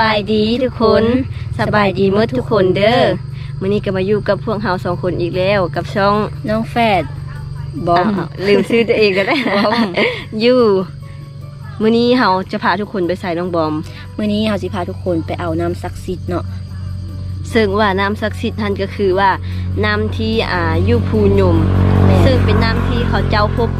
บายดีทุกคนสบายดีเมื่อทุกคนเด้อมื้อนี้ก็มาอยู่กับพวกเฮาสองคนอีกแล้ว กับช่องน้องแฟดบอมาวลืมชื่อตัวเองก็ได้บอมอยู่มื้อนี้เฮาจะพาทุกคนไปใส่น้องบอมมื้อนี้เฮาสิพาทุกคนไปเอาน้ำศักดิ์สิทธิ์เนาะซึ่งว่าน้ำศักดิ์สิทธิ์นั่นก็คือว่าน้ำที่อ่าอยู่ภูยมแม่ซึ่งเป็นน้ำที่เขาเจ้าพบ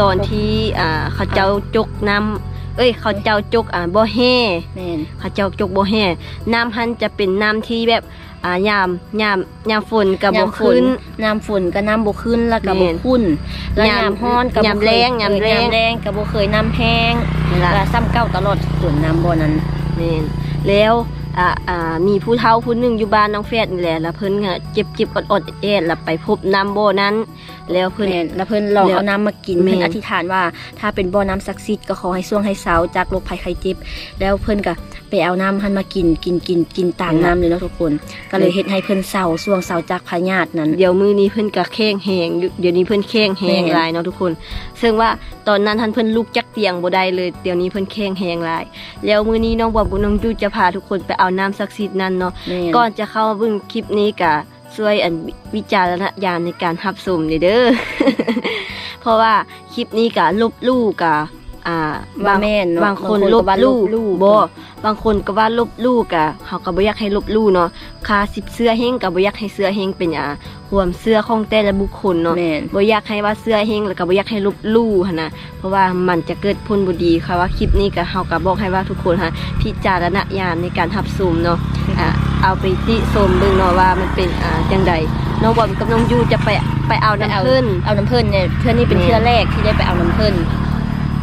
ตอนที่อ่าเขาเจ้าจกน้ำ เอ้ยเขาเจ้าจกอ่าบ่อแห่แม่นเขาเจ้าจกบ่แห่น้ำหันจะเป็นน้ำที่แบบอ่ายามยามยามฝนกับบ่ยามฝขึ้นน้ำฝนก็น้ำบ่ขึ้นแล้วก็แม่บ่นขุ่นแล้วยามยามร้อนก็บ่ยามเคแล้งยามแล้งเออยามแรงก็บ่เคยน้ำแห้งนี่ล่ะแล้วซ้ำเก่าตลอดส่วนน้ำบ่อนั้นแม่นแล้วอ่าอ่ามีผู้เฒ่าผู้หนึงอยู่บ้านน้องแฟดนี่แหละแล้วเพิ่นก็เจ็บจิบอดๆแอดๆแล้วไปพบน้ำบ่อนั้นแล้วเพิ่นแม่นแล้วเพิ่นลองแล้วเอาน้ำมากินแม่นเพิ่นอธิษฐานว่า ถ้าเป็นบ่อน้ำศักดิ์สิทธิ์ก็ขอให้ช่วงให้เสาจากโรคภัยไข้เจ็บ แล้วเพิ่นก็ไปเอาน้ำหันมากินกินกินกินต่างน้ำเลยเนาะทุกคน ก็เลยเฮ็ดให้เพิ่นเศร้าช่วงเสาจากพญาตินั้น เดี๋ยวมือนี้เพิ่นก็แข้งแหงอยู่เดี๋ยวนี้เพิ่นแข้งแหงแม่น หลายเนาะทุกคน ซึ่งว่าตอนนั้นท่านเพิ่นลุกจักเตียงบ่ได้เลย เดี๋ยวนี้เพิ่นแข้งแหงหลาย แล้วมื้อนี้น้องบอมกับน้องจูจะพาทุกคนไปเอาน้ำศักดิ์สิทธิ์นั้นเนาะ แม่น ก่อนจะเข้ามาเบิ่งคลิปนี้ก็ ช่วยอันวิจารณญาณในการรับชมเด้อเด้อเพราะว่าคลิปนี้ก็ลบลู่ก็อ่าว่าแม่นเนาะบางคนบางคนลก็บว่าลู่ลบลู่บ่บางคนก็ว่าลบลู่กะเขาก็บ่อยากให้ลบลู่เนาะค่าสิบเสื้อเฮงก็บ่อยากให้เสื้อเฮงเป็นอ่าห่วมเสื้อของแต่ละบุคคลเนาะแม่นบ่อยากให้ว่าเสื้อเฮงแล้วก็บ่อยากให้ลบลู่หั่นนะเพราะว่ามันจะเกิดผลบ่ดีค่ะว่าคลิปนี้ก็เฮาก็บอกให้ว่าทุกคนฮะพิจารณญาณในการรับชมเนาะอ่า เอาไปติชมเบิ่งเนาะว่ามันเป็นอ่าจังใดน้องบอมกับน้องยูจะไปไปเอาไปน้ำเอาเพิ่นเอาน้ำเพิ่นเนี่ยเพื่อนนี่เป็นแม่นเทื่อแรกที่ได้ไปเอาน้ำเพิ่น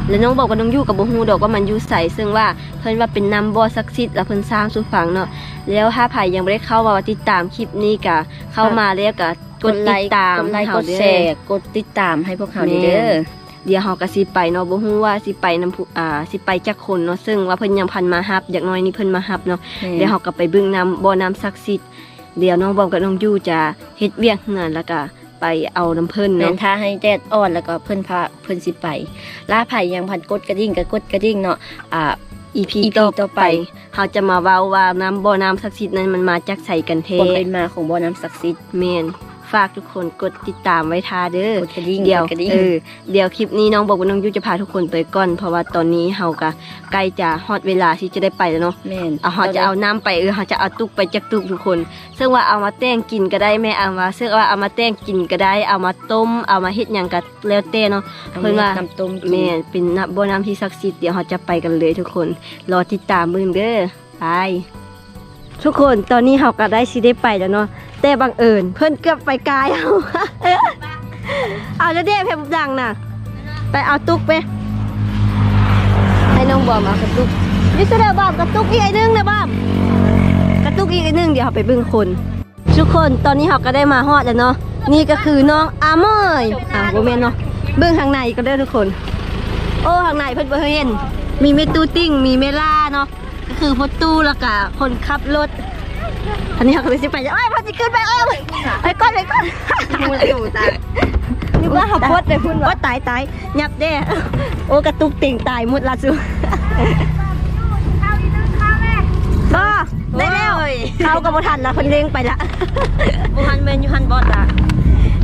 แล้วน้องบอกกับน้องยู่กับบ่ฮู้ดอกว่ามันอยู่ใสซึ่งว่าเพิ่นว่าเป็นน้ำบ่อศักดิ์สิทธิ์แล้วเพิ่นสร้างสู่ฟังเนาะแล้วถ้าไผยังบ่ได้เข้ามาติดตามคลิปนี้ก็เข้ามาแล้วก็กดติดตามกดไลค์เฮากดเด้อแชร์กดติดตามให้พวกเขาแม่นเด้อ เดี๋ยวเฮาก็สิไปเนาะบ่ฮู้ว่าสิไปนำผู้อ่าสิไปจักคนเนาะซึ่งว่าเพิ่นยังพันมาฮับอย่างน้อยนี่เพิ่นมาฮับเนาะเดี๋ยวเราก็ไปเบึงน้ำบ่อน้ำศักดิ์สิทธิ์เดี๋ยวน้องบอมกับน้องยู่จะเฮ็ดเวียกงานแล้วก็ไปเอาน้ำเพิ่นแม่เนาะนท่าให้แดดอ่อนแล้วก็เพิ่นพาเพิ่นสิไปล่าไผ่ยังพันกดกระดิ่งก็กดกระดิ่งเนาะอ่า EP EP ต่อต่อไปไปเราจะมาเว้าว่าน้ำบ่อน้ำศักดิ์สิทธิ์นั้นมันมาจากไสกันแท้ความเป็นมาของบ่อน้ำศักดิ์สิทธิ์แม่น ฝากทุกคนกดติดตามไว้ทาเด้อกดกระดิ่งเดี๋ยวกดกระดิ่ง เออเดี๋ยวคลิปนี้น้องบอกว่าน้องยู่จะพาทุกคนไปก่อน เพราะว่าตอนนี้เฮาก็ใกล้จะฮอดเวลาที่จะได้ไปแล้วเนาะ แม่นเอาเขาจะเอาน้ำไปเออเขาจะเอาตุกไปจากตุกทุกคน ซึ่งว่าเอามาแต้งกินก็ได้แม่เอามาซึ่งว่าเอามาแต้งกินก็ได้ เอามาต้ม เอามาเฮ็ดหยังก็แล้วแต่เนาะเพิ่นว่าน้ำต้มกิน แม่เป็นน้ำบ่อน้ำที่ศักดิ์สิทธิ์เดี๋ยวเขาจะไปกันเลยทุกคน รอติดตามเบิ่งเด้อไป ทุกคนตอนนี้เขาก็ได้สิได้ไปแล้วเนาะแต่บังเอิญเพิ่นเกือบไปกายเอาเอาแล้วเด้เพมดังน่ะ ไปเอาตุกไปให้น้องบอมเอากระตุกนี่เสดอบอมกระตุกอีกไอ้นึงนะบอมกระตุกอีกไอ้นึงเดี๋ยวเราไปเบิ่งคน ทุกคนตอนนี้เราก็ได้มาฮอดแล้วเนาะนี่ก็คือน้องอาเมยอ่าโบเมนเนาะเบิ่งข้างในก็ได้ทุกคน โอ้ข้างในเพิ่นบ่เห็น มีเมตูติ้งมีเมล่าเนาะ ก็คือพอตู้แล้วก็คนขับรถอันนี้เราก็เลยสิไปจะเอ้ยพอจะขึ้นไปเอ้ยไปก่อนไปก่อนมูลอยู่ตานึกว่าขับรถเลยพุ่นว่าตายตายยับเด้โอ้กระตุกติ่งตายหมุดละสุก็ได้แล้วเขากับบ่ทันละคนเร่งไปละบุหันเมนอยู่หันบอสอะ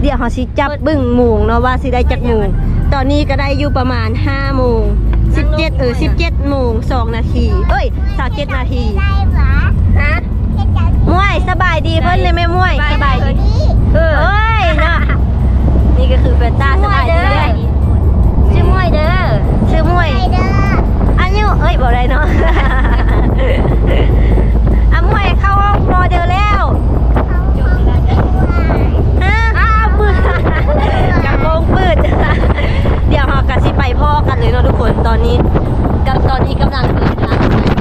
เดี๋ยวเขาสิจับบึ้งโมงเนาะว่าสิได้จักโมงตอนนี้ก็ได้อยู่ประมาณ5โมง 17เออ17โมง2นาทีเอ้ย27นาทีฮะม่วยสบายดีเพิ่นเลยแม่ม่วยสบายดีเอ้ยเนาะนี่ก็คือเฟนต้าสบายดีเด้อชื่อม่วยเด้อชื่อม่วยอันนี้เอ้ยบอกได้เนาะอะม่วยเข้าห้องโมเดลแล้วฮะอ้าวปืดกำลงปืดเดี๋ยวเรา กันสิไปพ่อกันเลยเนาะทุกคนตอนนี้กับตอนนี้กำลังเดินทางไป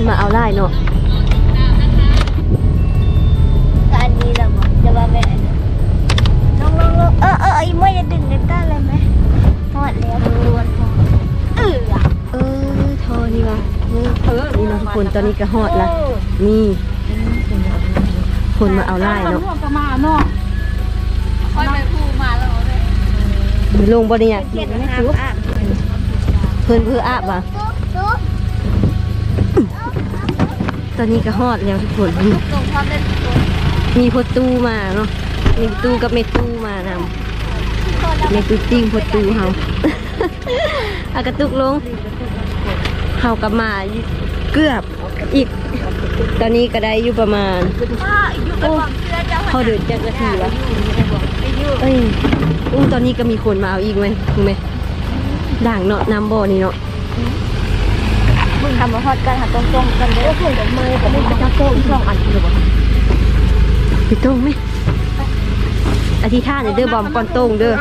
คนมาเอาไล่เนาะอันนี้เราบอกจะว่าเป็นอะไรลองลองลองเออเออไอ้มวยจะดึงกันได้เลยไหมหอดแล้วล้วนพอเออเออทอนี่วะนี่นี่เนาะทุกคนตอนนี้ก็ฮอดละนี่คนมาเอาไล่เนาะก็มาเนาะลงบ่เนี่ยเขียนนะครับอะเพิ่นเพื่ออาบว่ะ ตอนนี้ก็ฮอดแล้วทุกคนมีพดตู้มาเนาะมีตู้กับเมตู้มานำเมตู้ติ้งพดตู้เฮาอากระตุกลงเฮากลับมาเกือบอีก ตอนนี้ก็ได้อยู่ประมาณป้าอยู่กับความเชื่อเจ้าเขาเดินจากนาทีวะเอ้ยอู้ตอนนี้ก็มีคนมาเอาอีกไหมถูกไหมด่างเนาะน้ำบ่อนี่เนาะ มึงทำมาฮอดกันหาตรงๆกันเด้อเพื่อนกับมือกับมึงจะโต้งช่องอันคือบ่ไปโต้งไหมอธิษฐานเด้อบอมก่อนโต้งเด้อ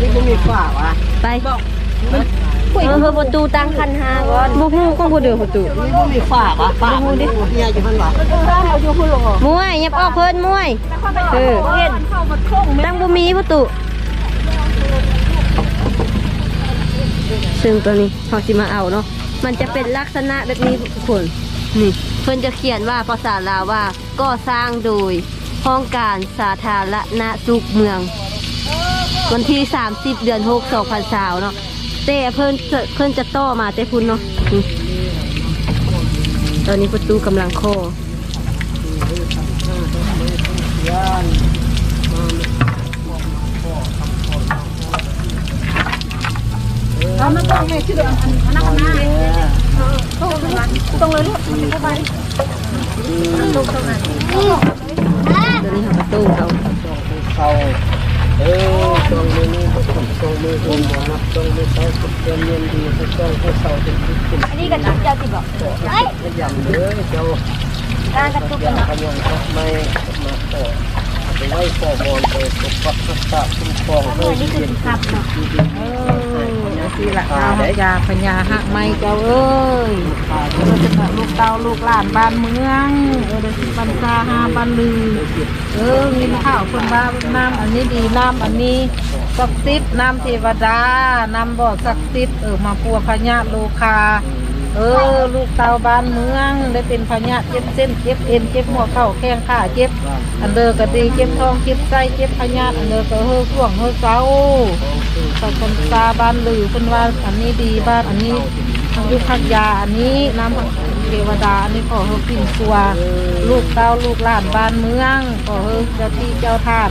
นี่บ่มีฝ้าวะไปคุยเพื่อประตูตั้งคันหาก่อนบ่ฮู้ก็บ่เด้อประตูนี่บ่มีฝาวะฝาบ่ดิเฮียอยู่หั่นวะเอาอยู่พุ่นลงมวยยับออกเพิ่นมวยเออเห็นตั้งบ่มีประตู ซึ่งตัวนี้เขาสิมาเอาเนาะมันจะเป็นลักษณะแบบนี้ทุกคนนี่เพิ่อนจะเขียนว่าภาษาลาวว่าก่อสร้างโดยห้องการสาธารณสุขเมือง วันที่ 30 เดือน 6 2020เนาะแต่เพิ่นเพิ่นจะต่อมาแต่พุ่นเนาะตอนนี้ประตูกำลังโค เอามาต้องแม่ชื่ออันอันนั้นนะตรงเลยลูกมันจะไปลูกตรงนั้นตัวนี้เขาประตูเขาเขาเออตรงนี้นี่ก็ต้องตรงนี้ตรงบ่นับตรงนี้เขาสุดเย็นเย็นดีทุกตรงให้เสาเป็นขึ้นอันนี้กันจุกเจ้าสิบอกเฮ้ยยำเด้อเจ้าการกระตุกกันเนาขยงครับไม่มาขอไปไว้ขอบอลไปปกปักรักษาคุ้มครองเมื่อนี่คือขับเนาะ เออสิละเอายาพญาหักไม่เจ้าเอ้ยเราจะพาลูกเต้าลูกหลานบ้านเมือง เออเดี๋ยวสิบันซาหาบันลือ เออมีข้าวคนบ้าน้ำอันนี้ดีน้ำอันนี้ศักดิ์สิทธิ์น้ำเทวดา น้ำบ่อศักดิ์สิทธิ์เออมาปัวพญาโลคา เออ ลูกเต้าบ้านเมืองได้เป็นพญาเจ็บเส้นเจ็บเอ็นเจ็บหัวเข่าแข้งขาเจ็บ อันเดอร์ก็ดีเจ็บท้องเจ็บไส้เจ็บพญาอันเดอร์ก็เฮือช่วงเฮือเศร้าสักันตาบ้านหรือเป็นว่าอันนี้ดีบ้านอันนี้ทางยุคักยาอันนี้น้ำพังเทวดาอันนี้ขอเฮาปิ่นตัวลูกเต้าลูกหลานบ้านเมืองขอเฮาเจ้าที่เจ้าท่าน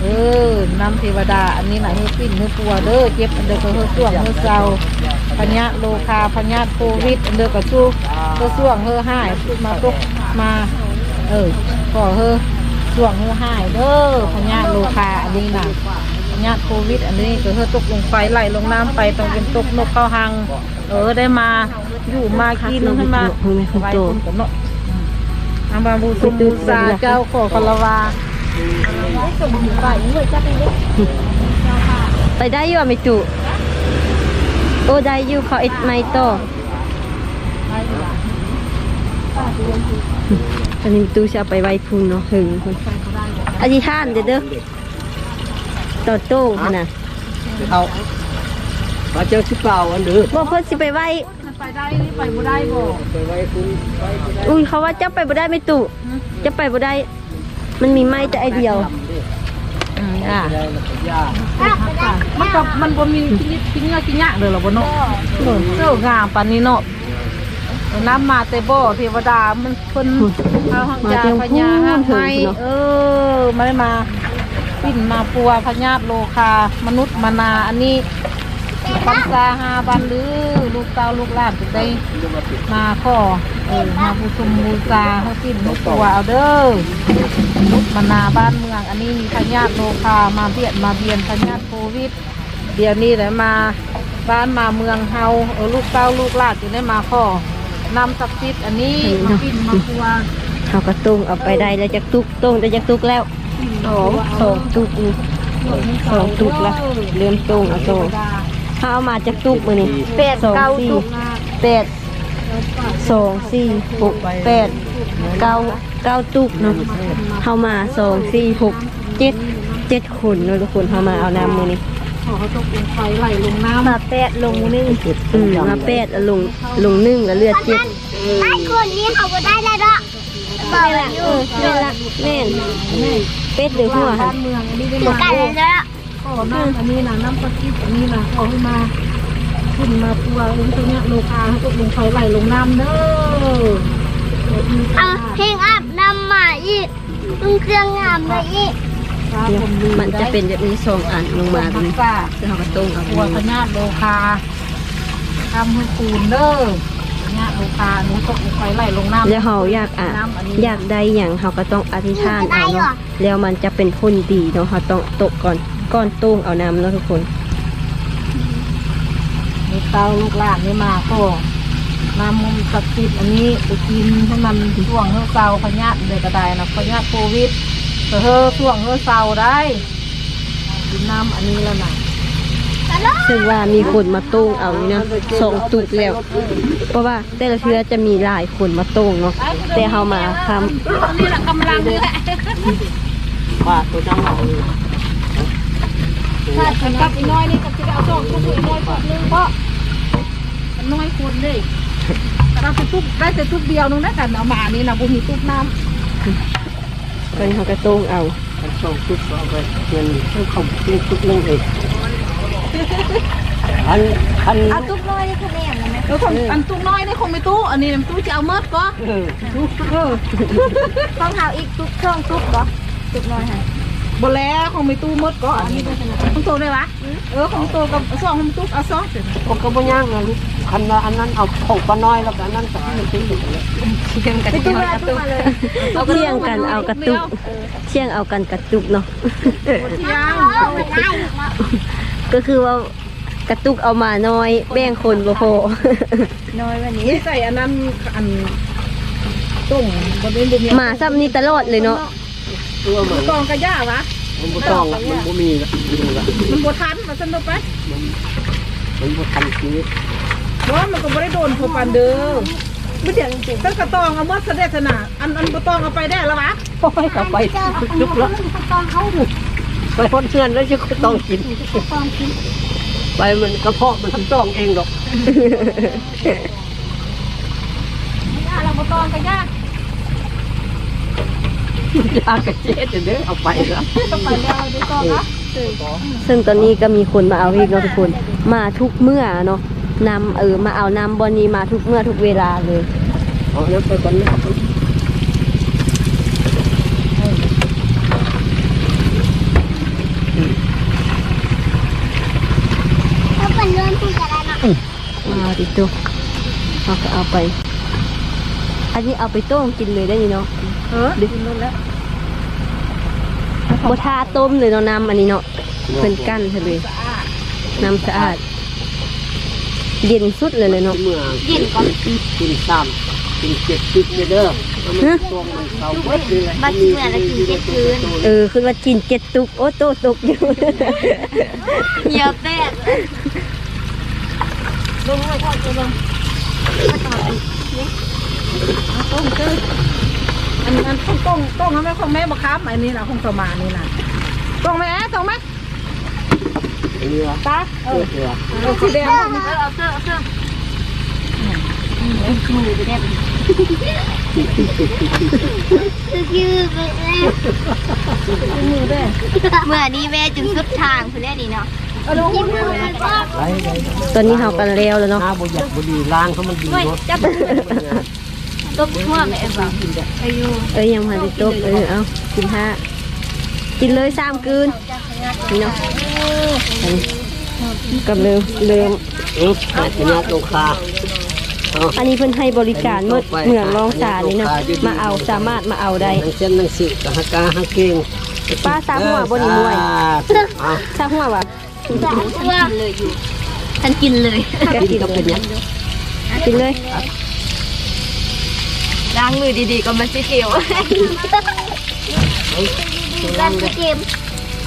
เออน้ำเทวดาอันนี้หนะเฮาปิ่นเฮาปัวเด้อเจ็บอันเดอร์ก็เฮาส่วงเฮาเศร้า พญะโลคาพญะโควิดเดอก็สู้เฮาส่วงเฮาหายมาตกมา เออขอเฮาส่วงเฮาหายเด้อพญะโลคาอันนี้น่ะญาโควิด อันนี้ก็เธอตกลงไฟไหลลงน้ำไปต้องเป็นตกนกเข้าหัง เออได้มาอยู่มากินขึ้นมาไว้คุณกับเนาะอามาบูสุบูซาเจ้าขอคารวาไปได้อยู่อะไม่ตุ โอ้ได้อยู่เขาเอ็ดไม้ต่ออันนี้ตู้จะเอาไปไว้พุงเนาะหึงคนอธิษฐานเด้อเด้อต่อโต้งขนาดเอามาเจ้าชิเปล่าอันเด้อบอกเพิ่นสิไปไว้ไปได้นี่ไปบ่ได้บ่ไปไว้คุณไว้คุณได้อุ้ยเขาว่าจะไปบ่ได้ไม่ตุจะไปบ่ได้ มันมีไม้แต่ไอเดียว อืมอะได้แล้วก็ยามันกับมันบ่มีกินกินเงากินยะเลยหรอบ่เนาะเจ้างามปานนี้เนาะน้ำมาแต่บ่เทวดามันเพิ่นเอาหังยาพญาหักไม้เออมาได้มาปิ่นมาปัวพญาตโลคามนุษย์มานาอันนี้ ปันซาหาบันลือลูกเต้าลูกหลานจะได้มาข้อเออมาบูชมบูชาให้ปิ่นให้ปัวเอาเด้อมนุษย์มานาบ้านเมือง อันนี้มีพญาตโลคามาเบียดมาเบียนพญาตโควิดเดี๋ยวนี้เลยมาบ้านมาเมืองเฮาเออลูกเต้าลูกหลานจะได้มาข้อนำศักดิ์สิทธิ์อันนี้มาปิ่นมาปัวเขาก็ตุ้งเอาไปได้แล้วจะตุกตุ้งแต่จะตุกแล้วสองสองตุกนี่สองตุกละเริ่มตุ้งเอาโต เขาเอามาจากตุกมือนี่แปดสองเก้าสี่ตุกแปดสองสี่หกแปดเก้าเก้าตุกเนาะเข้ามาสองสี่หกเจ็ดเจ็ดคนเนาะทุกคนเข้ามาเอาน้ำมือนี้ขอเขาตกเป็นไฟไหลลงน้ำมาแปดลงนึ่งอืมมาแปดแล้วลงลงนึ่งแล้วเลือดเจ็ดไอ้คนนี้เขาก็ได้แล้วเนาะบอกเลยอยู่แม่นละแม่นเป็ดหรือหัวบ้านเมืองอันนี้ได้ถึงมากันเลย เนาะขอน้ำอันนี้นะน้ำปลากิ๊บอันนี้นะขอให้มาขึ้นมาปัวเองตัวเนี้ยโลคาให้ตกลงไฟไหลลงน้ำเด้อเอาเพลงอาบน้ำมาอีกตุ้งเครื่องงามเลยอีกเนี่ยมันจะเป็นแบบนี้สองอันลงมาแบบนี้จ้าคือเขาก็ต้มเอาปัวพญาโลคาทำให้คูณเด้อพญาโลคาหนูตกลงไฟไหลลงน้ำแล้วเขาอยากอะอยากได้อย่างเขาก็ต้องอธิษฐานเอาเนาะแล้วมันจะเป็นผลดีเนาะเขาต้องตกก่อน ก้อนต้มเอาน้ำเนาะทุกคนมีเตาลูกหลานนี่มาก็น้ำมันศักดิ์สิทธิ์อันนี้ไปกินให้มันช่วงเฮือเซาพญาเดือกระไดนะพญาโควิดเธอช่วงเฮือเซาได้กินน้ำอันนี้แล้วนะซึ่งว่ามีคนมาต้งเอานี่นะสองตุกแล้ว เพราะว่าแต่ละเทือจะมีหลายคนมาต้งเนาะแต่เขามาทำนี่แหละกำลังนี่แหละป้าตัวจังเอา ถ้าฉันกับอีน้อยนี่ก็จะเอาสองทุกอีน้อยทุกนึงเพราะมันน้อยคนเลยเราจะทุกได้แต่ทุกเดียวนึงได้กันเอามานี่นะบุมีทุกน้ก็เขาก็ต้งเอาสองทุกเอาไปเงินเพิ่มเข้าเรื่องทุกเรื่งเองอันอันเอาตุ๊กน้อยนี่คะแนนเลยไหมองอันทุกน้อยนี่คงไม่ตู้อันนี้ตู้จะเอาเมิดก็เออต้องเอาอีกตุ๊กเครื่องตุ๊กเหรอตุ๊กน้อยค่ะ บแล้วคงไม่ตู้เมิดก็อันนี้ของโตได้ปะเออของโตกับสองของตู้เอาสองผมก็บ่ย่างนะลูกคันว่าอันนั้นเอาของปลาน้อยแล้วก็อันนั้นก็ให้ทิ้งอยู่เลยไปตุ๊กมาตุ๊กมาเลยเที่ยงกันเอากระตุกเที่ยงเอากันกระตุกเนาะเที่ยงเอาไปได้อีกเนาะก็คือว่ากระตุกเอามาน้อยแบ่งคนบ่พอน้อยวันนี้นี่ใส่อันนั้นอันต้มบนนี้บุมีมาซ้ำนี้ตลอดเลยเนาะ ตัวเหมือนกองกระย่าวะมันบ่ต้องละมันบ่มีละมีละมันบวทันมาสนุกไปมันบ่ทันชีวิตเพราะมันก็ไม่ได้โดนพวกปันเด้อไม่เดี๋ยวจริงๆตั้งกระตองเอาเมื่อเสด็จขนาดอันอันกระตองเอาไปได้แล้ววะโอ้ยเอาไปยุบละต้องเขาดูไปพ้นเชือนแล้วจะต้องกินต้องกินไปมันกระเพาะมันทำต้องเองดอกย่าเรากระตองกระย่า ยากระเจี๊ยดเด้อเอาไปละต้องไปแล้วดูก่อนนะซึ่งตอนนี้ก็มีคนมาเอาอีกเนาะทุกคน มาทุกเมื่อเนาะนำเออมาเอานำบอลนี้มาทุกเมื่อทุกเวลาเลยเอาเดี๋ยวไปก่อนนะถ้าเป็นเรื่องที่จะได้เนาะมาดิตัวเอาก็เอาไป อันนี้เอาไปต้มกินเลยได้นี่เนาะ เออดินแล้วบ่ทาต้มเลยเนาะน้ำอันนี้เนาะเพิ่นกั้นให้เลยน้ำสะอาด เย็นสุดเลยเลยเนาะเมื่อกินก่อนกินสามกินเจ็ดสิบเด้อมันตรงมันเสาเบิดเลยบัดเมื่อแล้วกินเจ็ดคืนเออคือว่ากินเจ็ดตุกโอ้โตตกอยู่เหนียวแตกลงเลยพ่อจะลงต้มเจ ออันอันต้มต้มต้มทำไมของแม่บักคับอันนี้นะของสมานี่นะต้มไหมต้มไหมเรือตาเออเรือเอาสีแดงเอาเสื้อเอาเสื้อเอาเสื้อมือไปได้คือคือไปแม่มือได้เมื่อนี้แม่จนสุดทางคือได้ดีเนาะเอาลงยิ้มมือเลยก็ไปไปตอนนี้เฮากันแล้วแล้วเนาะหน้าบ่อยากบ่ดีล้างเขามันดีเนาะจับ ตบหัวแม่บอกอายุเอ้ยยังมาได้ตกเออเอากินห้ากินเลยสามคืนนี่เนาะอันนี้กับเริ่มเริ่มเออหาชนะลูกค้าเอาอันนี้เพิ่นให้บริการหมดเหมืองรองสานี่เนาะมาเอาสามารถมาเอาได้ทั้งเส้นทั้งสิกับฮักกาฮักเก่งป้าสาหัวบ่นี่มวยเอาสาหัววะจะเอาเสื้อเลยอยู่ฉันกินเลยก็กิกินนก็เป็นหยังกินเลย ล้างมือดีๆก็มันจะเขียวล้างเกม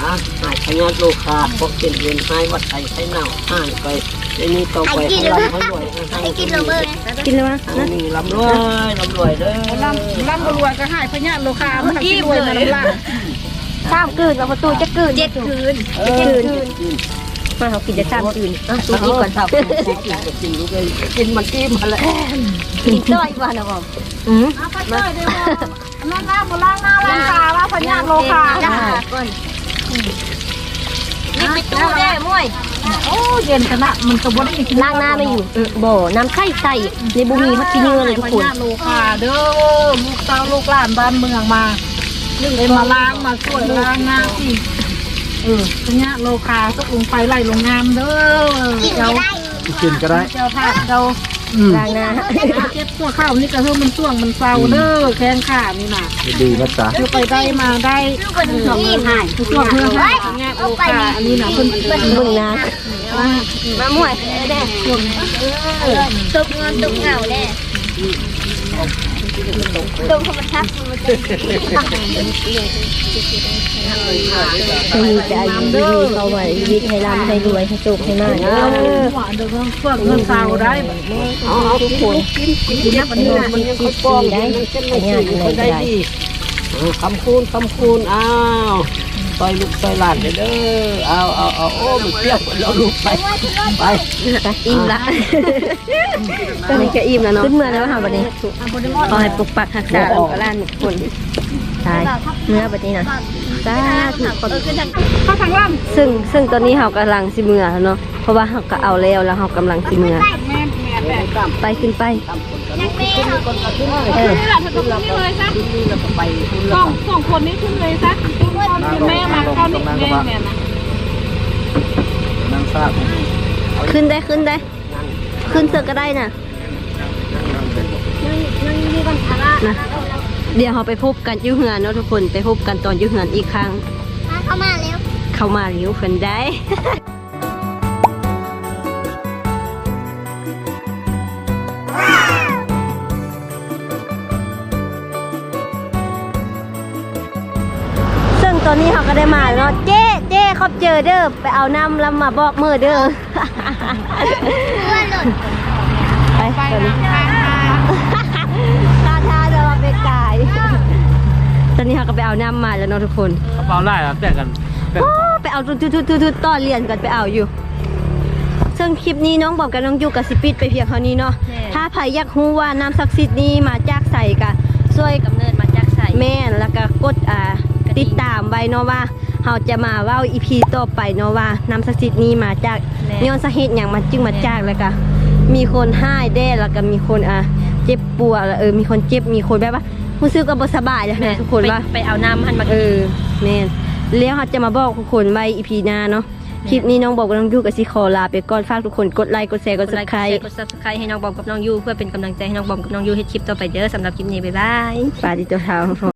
อะหายชนลูกค้าพวกเป็นเวียนหายวัดไทยไข้เน่าห่ายไปไอ้นี่ต่อไปเขาลำเขารวยไอ้กินโรเบอร์กินเลยวะนี่ลำรวยลำรวยเด้อลำลำรวยก็ให้พญาโลค้ามันกินรวยมันลำล่างสามคืนว่าประตูจะคืนเจ็ดคืนเออ มาเขากินจะสามคืนอะตูอีกก่อนเท่ากินก็กินลูกเลยกินมันกินมาแล้วกินจ้อยว่านะบอมอืมเอาไปเลยเดี๋ยวน้าหน้าโบราณหน้าล้างตาว่าพญาโลคาจ้าก่อนนี่ไปตู้แน่มวยโอ้เย็นขนาดมันกระบวนอีกล้างหน้าไม่อยู่บ่อน้ำไข่ใส่ในบุมีพักกินเนื้อเลยทุกคนพญาโลคาเด้อลูกเต้าลูกหลานบ้านเมืองมาเลยมาล้างมาช่วยล้างหน้าสิ เออพญาโลคาตกลงไปไล่ลงงามเด้อกินเจ้าไม่ได้กินก็ได้ เจ้าภาพเจ้าล้างหน้าเจ็บตัวข้าวนี่กระเทือมันส่วงมันเศร้าเด้อแข้งขานี่น่ะดีนะจ๊ะคือไปได้มาได้คนที่หายทุกช่วงเพื่อให้แง่โลคาอันนี้น่ะเพิ่นเพิ่นเบิ่งนะมามวยแน่ตุกเงินตุกเหงาแน่ ตุกธรรมชาติมันจะมีใจดีเข้าไว้วิทย์ให้ร่ำให้รวยให้สุขให้มากเออหวานเด้อเพิ่นเงินเศร้าได้เอาเอาทุกคนกินกินกินมันมันยังเขาป้องมันเส้นมันกินคนได้ดีคำคูณคำคูณอ้าว ซอยลูกซอยหลานเด้อเอาเอาเอาโอ้มันเปรี้ยวเราลูกไปไปอิ่มละตอนนี้ก็อิ่มแล้วเนาะขึ้นเมื่อแล้วค่ะวันนี้ขอให้ปกปักรักษาลูกหลานทุกคนตายเมื่อวันนี้นะสาธุขอบเข้าทางล่างซึ่งซึ่งตอนนี้เรากำลังสิเมื่อแล้วเนาะเพราะว่าเราก็เอาแล้วแล้วเรากำลังสิเมื่อแม่แม่ แม่ไปขึ้นไปเออนี่แหละเธอต้องขึ้นเลยซะนี่เราก็ไปคุณสองสองคนนี้ขึ้นเลยซะแม่มาเข้านี่แม่แม่นะนั่งทราบขึ้นได้ขึ้นได้ ขึ้นเสือก็ได้น่ะนะเดี๋ยวเราไปพบกันอยุ่เหือนเนาะทุกคนไปพบกันตอนอยุ่เหือนอีกครั้ง เข้ามาแล้วเข้ามาเร็วเพิ่นได้ ตอนนี้เขาก็ได้มาแล้วเนาะเจ๊เจ๊เขาเจอเด้อไปเอาน้ำแล้วมาบอกมือเด้อเพื่อนหล่นไปไปนะตาทาจะมาเป็นกายตอนนี้เขาก็ไปเอาน้ำมาแล้วเนาะทุกคนกระเป๋าไล่อะแต่กันโอ้ไปเอาทุดๆๆๆต่อเรียนกันไปเอาอยู่ซึ่งคลิปนี้น้องบอกกับน้องยูกับสิปิดไปเพียงเท่านี้เนาะ ถ้าใครอยากรู้ว่าน้ำศักดิ์สิทธิ์นี้มาจากใสกะช่วยกำเนิดมาจากไสแม่นแล้วก็กดอ่า ติดตามไว้เนาะว่าเราจะมาเว้าอีพีต่อไปเนาะว่าน้ำศักดิ์สิทธิ์นี้มาจากย้อนสาเหตุอย่างมันจึงมาจากแล้วก็มีคนให้แด้แล้วก็มีคนอะเจ็บปวดแล้วเออมีคนเจ็บมีคนแบบว่ารู้สึกว่าบ่สบายแล้วนะทุกคนว่า ไปเอาน้ำหันมาเออแม่นแล้วเราจะมาบอกทุกคนไว้อีพีหน้าเนาะคลิปนี้น้องบอกกับน้องยูกับซิคอลาไปก่อนฝากทุกคนกดไลค์กดแชร์กดกดซัไลบค์สไครต์กด subscribe ให้น้องบอมกับน้องยูเพื่อเป็นกำลังใจให้น้องบอมกับน้องยูเฮ็ดคลิปต่อไปเด้อสำหรับคลิปนี้บ๊ายบาย ปาดิตัวเท้า